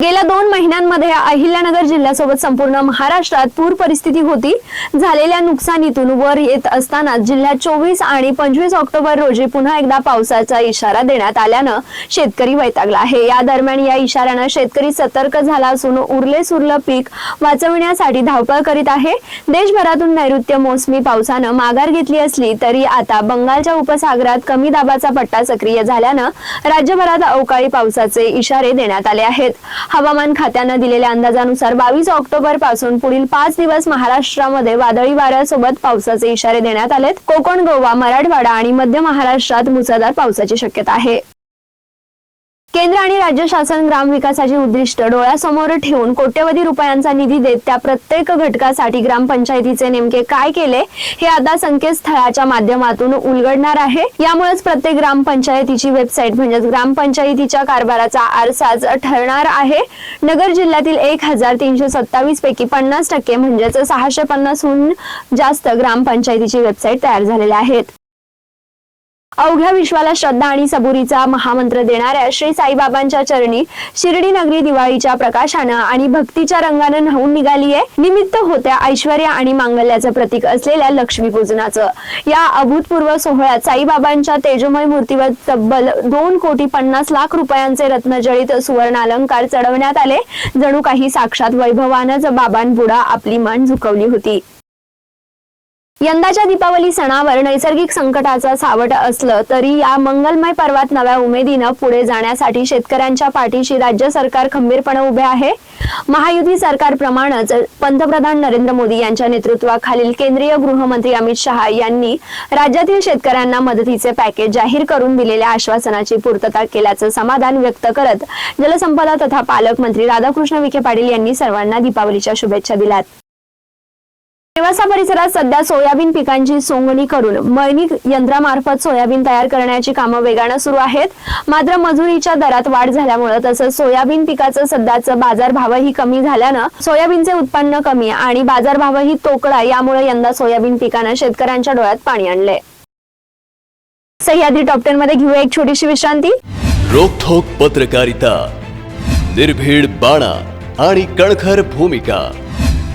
गेल्या दोन महिन्यांमध्ये अहिल्यानगर जिल्ह्यासोबत संपूर्ण महाराष्ट्रात पूर परिस्थिती होती. झालेल्या नुकसानीतून वर येत असताना जिल्ह्यात चोवीस आणि पंचवीस ऑक्टोबर रोजी पुन्हा एकदा पावसाचा इशारा देण्यात आल्यानं शेतकरी वैतागला आहे. या दरम्यान या इशाऱ्यानं शेतकरी सतर्क झाला असून उरले सुरलं पीक वाचविण्यासाठी धावपळ करीत आहे. देशभरातून नैऋत्य मोसमी पावसानं माघार घेतली असली तरी आता बंगालच्या उपसागरात कमी दाबाचा पट्टा सक्रिय झाल्यानं राज्यभरात अवकाळी पावसाचे इशारे देण्यात आले आहेत. हवामान खात्यानं दिलेल्या अंदाजानुसार बावीस ऑक्टोबरपासून पुढील पाच दिवस महाराष्ट्रामध्ये वादळी वाऱ्यासोबत पावसाचे इशारे देण्यात आलेत. कोकण गोवा मराठवाडा आणि मध्य महाराष्ट्रात मुसळधार पावसाची शक्यता आहे. केंद्र आणि राज्य शासन ग्रामविकासाची उद्दिष्ट डोळ्यासमोर ठेवून कोट्यवधी रुपयांचा निधी देत त्या प्रत्येक घटकासाठी ग्रामपंचायतीचे नेमके काय केले हे आता संकेतस्थळाच्या माध्यमातून उलगडणार आहे. यामुळेच प्रत्येक ग्रामपंचायतीची वेबसाईट म्हणजेच ग्रामपंचायतीच्या कारभाराचा आरसाच ठरणार आहे. नगर जिल्ह्यातील एक हजार तीनशे सत्तावीस पैकी पन्नास टक्के म्हणजेच सहाशे पन्नासहून जास्त ग्रामपंचायतीची वेबसाईट तयार झालेल्या आहेत. अवघ्या विश्वाला श्रद्धा आणि सबुरीचा महामंत्र देणाऱ्या श्री साईबाबांच्या चरणी शिर्डी नगरी दिवाळीच्या प्रकाशानं आणि भक्तीच्या रंगानं न्हावून निघाली आहे निमित्त होत्या ऐश्वर्य आणि मांगल्याचं प्रतीक असलेल्या लक्ष्मीपूजनाचं या अभूतपूर्व सोहळ्यात साईबाबांच्या तेजोमय मूर्तीवर तब्बल दोन कोटी पन्नास लाख रुपयांचे रत्नजळीत सुवर्ण अलंकार चढवण्यात आले. जणू काही साक्षात वैभवानंच बाबांपुढं आपली मान झुकवली होती. यंदाच्या दीपावली सणावर नैसर्गिक संकटाचा सावट असलं तरी या मंगलमय पर्वात नव्या उमेदीनं पुढे जाण्यासाठी शेतकऱ्यांच्या पाठीशी राज्य सरकार खंबीरपणे उभे आहे. महायुती सरकारप्रमाणेच पंतप्रधान नरेंद्र मोदी यांच्या नेतृत्वाखालील केंद्रीय गृहमंत्री अमित शहा यांनी राज्यातील शेतकऱ्यांना मदतीचे पॅकेज जाहीर करून दिलेल्या आश्वासनाची पूर्तता केल्याचं समाधान व्यक्त करत जलसंपदा तथा पालकमंत्री राधाकृष्ण विखे पाटील यांनी सर्वांना दीपावलीच्या शुभेच्छा दिल्यात. नेवासा परिसरात सध्या सोयाबीन पिकांची सोंगणी करून मळणी यंत्रामार्फत सोयाबीन तयार करण्याची कामं वेगानं सुरू आहेत. मात्र मजुरीच्या दरात वाढ झाल्यामुळे तसंच सोयाबीन पिकाचं सध्याचं बाजारभावही कमी झाल्यानं सोयाबीनचे उत्पन्न कमी आणि बाजारभावही तोकडा यामुळे यंदा सोयाबीन पिकानं शेतकऱ्यांच्या डोळ्यात पाणी आणलंय. सह्याद्री टॉप टेन मध्ये घेऊया एक छोटीशी विश्रांती. रोखोक पत्रकारिता निर्भीड बाणा आणि कणखर भूमिका.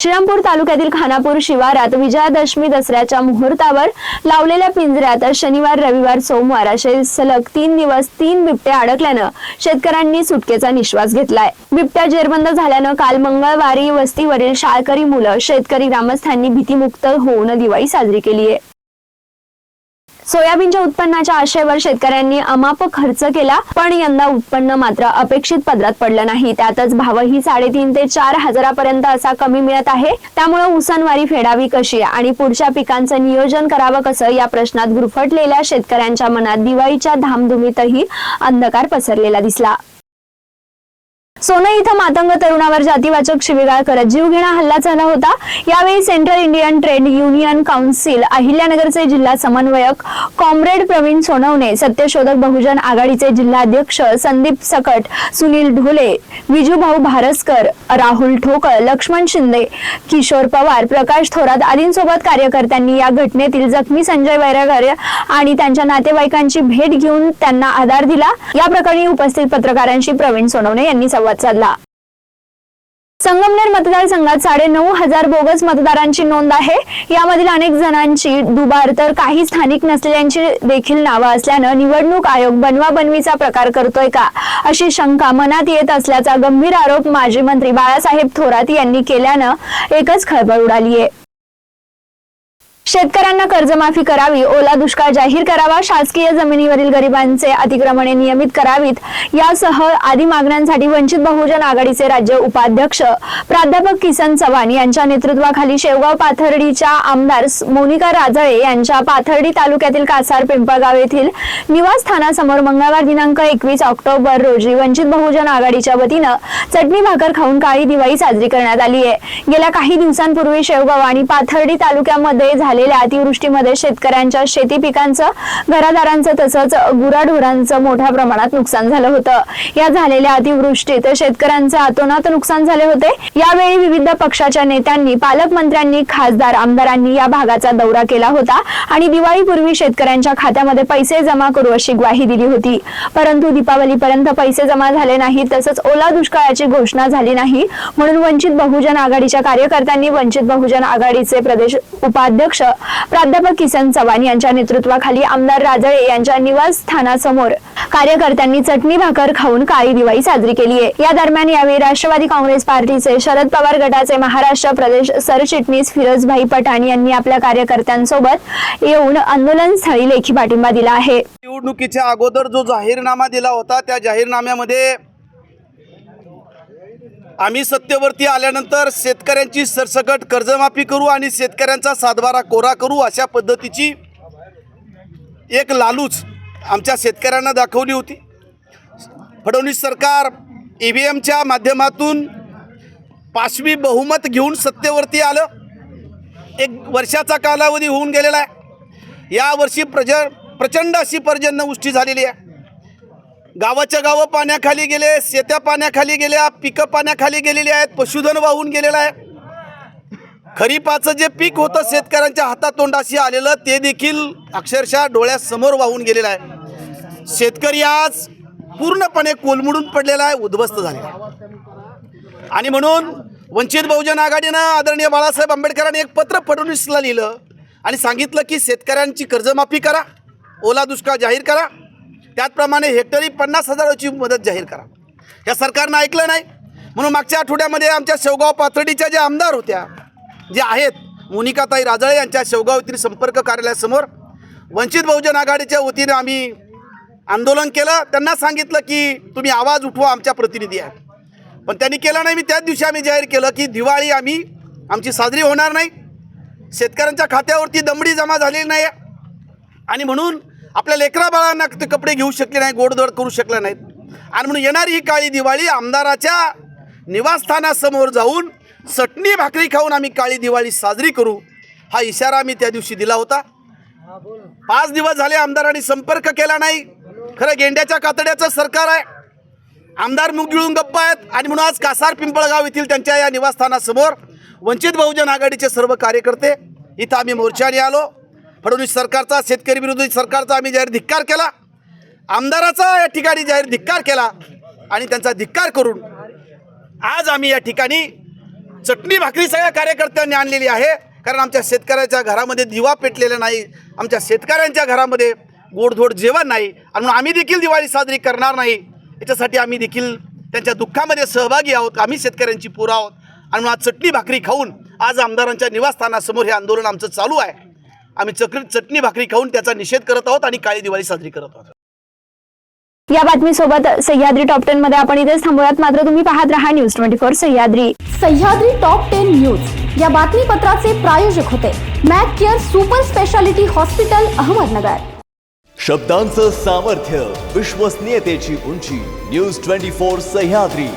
श्रीरामपूर तालुक्यातील खानापूर शिवारात विजयादशमी दसऱ्याच्या मुहूर्तावर लावलेल्या पिंजऱ्यात शनिवार रविवार सोमवार असे सलग तीन दिवस तीन बिबटे अडकल्यानं शेतकऱ्यांनी सुटकेचा निश्वास घेतलाय. बिबट्या जेरबंद झाल्यानं काल मंगळवारी वस्तीवरील शाळकरी मुलं शेतकरी ग्रामस्थांनी भीतीमुक्त होऊन दिवाळी साजरी केली आहे सोयाबीनच्या उत्पन्नाच्या आशेवर शेतकऱ्यांनी अमाप खर्च केला पण यंदा उत्पन्न मात्र अपेक्षित पदरात पडलं नाही. त्यातच भावही साडेतीन ते चार हजारापर्यंत असा कमी मिळत आहे. त्यामुळे उसनवारी फेडावी कशी आणि पुढच्या पिकांचं नियोजन करावं कसं या प्रश्नात गुरफटलेल्या शेतकऱ्यांच्या मनात दिवाळीच्या धामधुमीतही अंधकार पसरलेला दिसला. सोनई इथं मातंग तरुणावर जातीवाचक शिवीगाळ करत जीवघेणा हल्ला झाला होता. यावेळी central Indian trade union council अहिल्यानगरचे जिल्हा समन्वयक कॉम्रेड प्रवीण सोनवणे सत्यशोधक बहुजन आघाडीचे जिल्हाध्यक्ष संदीप सकट सुनील ढोले विजूभाऊ भारसकर राहुल ठोकळ लक्ष्मण शिंदे किशोर पवार प्रकाश थोरात आदींसोबत कार्यकर्त्यांनी या घटनेतील जखमी संजय वैरागर आणि त्यांच्या नातेवाईकांची भेट घेऊन त्यांना आधार दिला. या प्रकरणी उपस्थित पत्रकारांशी प्रवीण सोनवणे यांनी संवाद साधला संगमनेर मतदारसंघात साडे नऊ हजार बोगस मतदारांची नोंद आहे. यामधील अनेक जणांची दुबार तर काही स्थानिक नसलेल्यांची देखील नावं असल्यानं निवडणूक आयोग बनवाबनवीचा प्रकार करतोय का? अशी शंका मनात येत असल्याचा गंभीर आरोप माजी मंत्री बाळासाहेब थोरात यांनी केल्यानं एकच खळबळ उडाली आहे शेतकऱ्यांना कर्जमाफी करावी ओला दुष्काळ जाहीर करावा शासकीय जमिनीवरील गरिबांचे अतिक्रमणे नियमित करावीत यासह आदी मागण्यांसाठी वंचित बहुजन आघाडीचे राज्य उपाध्यक्ष प्राध्यापक किसन चव्हाण यांच्या नेतृत्वाखाली शेवगाव पाथर्डीच्या आमदार मोनिका राजळे यांच्या पाथर्डी तालुक्यातील कासार पिंपळगाव येथील निवासस्थानासमोर मंगळवार दिनांक एकवीस ऑक्टोबर रोजी वंचित बहुजन आघाडीच्या वतीनं चटणी भाकर खाऊन काळी दिवाळी साजरी करण्यात आली आहे. गेल्या काही दिवसांपूर्वी शेवगाव आणि पाथर्डी तालुक्यामध्ये झाले झालेल्या अतिवृष्टीमध्ये शेतकऱ्यांच्या शेती पिकांचं घरादारांचं तसंच गुराढोरांचं मोठ्या प्रमाणात नुकसान झालं होतं. या झालेल्या अतिवृष्टीत शेतकऱ्यांचं अतोनात नुकसान झाले होते. यावेळी विविध पक्षाच्या नेत्यांनी पालकमंत्र्यांनी खासदार आमदारांनी या भागाचा दौरा केला होता आणि दिवाळीपूर्वी शेतकऱ्यांच्या खात्यामध्ये पैसे जमा करू अशी ग्वाही दिली होती. परंतु दीपावलीपर्यंत पैसे जमा झाले नाही तसंच ओला दुष्काळाची घोषणा झाली नाही. म्हणून वंचित बहुजन आघाडीच्या कार्यकर्त्यांनी वंचित बहुजन आघाडीचे प्रदेश उपाध्यक्ष प्राध्यापक किसन चव्हाण यांच्या नेतृत्वाखाली आमदार राजळे यांच्या निवासस्थानासमोर कार्यकर्त्यांनी चटणी भाकर खाऊन काळी दिवाळी साजरी केली आहे. या दरम्यान यावेळी राष्ट्रवादी काँग्रेस पार्टीचे शरद पवार गटाचे महाराष्ट्र प्रदेश सरचिटणीस फिरोजभाई पठाण यांनी आपल्या कार्यकर्त्यांसोबत येऊन आंदोलनस्थळी लेखी पाठिंबा दिला आहे. निवडणुकीच्या अगोदर जो जाहीरनामा दिला होता त्या जाहीरनाम्यामध्ये आम्ही सत्तेवरती आल्यानंतर शेतकऱ्यांची सरसकट कर्जमाफी करू आणि शेतकऱ्यांचा सातबारा कोरा करू अशा पद्धतीची एक लालूच आमच्या शेतकऱ्यांना दाखवली होती. फडणवीस सरकार ई व्ही एमच्या माध्यमातून पाचवी बहुमत घेऊन सत्तेवरती आलं. एक वर्षाचा कालावधी होऊन गेलेला आहे. यावर्षी प्रज प्रचंड अशी पर्जन्यवृष्टी झालेली आहे. गावाच्या गावं पाण्याखाली गेले शेत्या पाण्याखाली गेल्या पिकं पाण्याखाली गेलेली आहेत पशुधन वाहून गेलेलं आहे. खरीपाचं जे पीक होतं शेतकऱ्यांच्या हातातोंडाशी आलेलं ते देखील अक्षरशः डोळ्यासमोर वाहून गेलेलं आहे. शेतकरी आज पूर्णपणे कोलमडून पडलेला आहे उद्ध्वस्त झालेला आहे. आणि म्हणून वंचित बहुजन आघाडीनं आदरणीय बाळासाहेब आंबेडकरांनी एक पत्र फडणवीसला लिहिलं आणि सांगितलं की शेतकऱ्यांची कर्जमाफी करा ओला दुष्काळ जाहीर करा त्याचप्रमाणे हेक्टरी पन्नास हजाराची मदत जाहीर करा. या सरकारनं ऐकलं नाही. म्हणून मागच्या आठवड्यामध्ये आमच्या शेवगाव पाथर्डीच्या ज्या आमदार होत्या जे आहेत मोनिकाताई राजळे यांच्या शेवगाव येथील संपर्क कार्यालयासमोर वंचित बहुजन आघाडीच्या वतीनं आम्ही आंदोलन केलं. त्यांना सांगितलं की तुम्ही आवाज उठवा आमच्या प्रतिनिधी आहे पण त्यांनी केलं नाही. मी त्याच दिवशी आम्ही जाहीर केलं की दिवाळी आम्ही आमची साजरी होणार नाही. शेतकऱ्यांच्या खात्यावरती दमडी जमा झालेली नाही आणि म्हणून आपल्या लेकरा बाळांना ते कपडे घेऊ शकले नाही गोडधोड करू शकले नाहीत. आणि म्हणून येणारी ही काळी दिवाळी आमदाराच्या निवासस्थानासमोर जाऊन चटणी भाकरी खाऊन आम्ही काळी दिवाळी साजरी करू हा इशारा आम्ही त्या दिवशी दिला होता. पाच दिवस झाले आमदारांनी संपर्क केला नाही. खरं गेंड्याच्या कातड्याचं सरकार आहे. आमदार मुग गिळून गप्प आहेत. आणि म्हणून आज कासार पिंपळगाव येथील त्यांच्या या निवासस्थानासमोर वंचित बहुजन आघाडीचे सर्व कार्यकर्ते इथं आम्ही मोर्चाने आलो. फडणवीस सरकारचा शेतकरी विरोधी सरकारचा आम्ही जाहीर धिक्कार केला. आमदाराचा या ठिकाणी जाहीर धिक्कार केला आणि त्यांचा धिक्कार करून आज आम्ही या ठिकाणी चटणी भाकरी सगळ्या कार्यकर्त्यांनी आणलेली आहे. कारण आमच्या शेतकऱ्याच्या घरामध्ये दिवा पेटलेला नाही. आमच्या शेतकऱ्यांच्या घरामध्ये गोडधोड जेवण नाही. आणि म्हणून आम्ही देखील दिवाळी साजरी करणार नाही. याच्यासाठी आम्ही देखील त्यांच्या दुःखामध्ये सहभागी आहोत. आम्ही शेतकऱ्यांची पोरं आहोत. आणि म्हणून आज चटणी भाकरी खाऊन आज आमदारांच्या निवासस्थानासमोर हे आंदोलन आमचं चालू आहे. आम्ही चक्री चटणी भाकरी खाऊन त्याचा निषेध करत आहोत आणि काळी दिवाळी साजरी करत आहोत. या बातमीसोबत सह्याद्री टॉप टेन मध्ये आपण इथेच थांबूयात. मात्र तुम्ही पाहत राहा news twenty four Sahyadri. Sahyadri top ten news या बातमीपत्राचे प्रायोजक होते Mac care super speciality hospital Ahmednagar. शब्दांचं सामर्थ्य विश्वसनीयतेची उंची. News twenty four Sahyadri.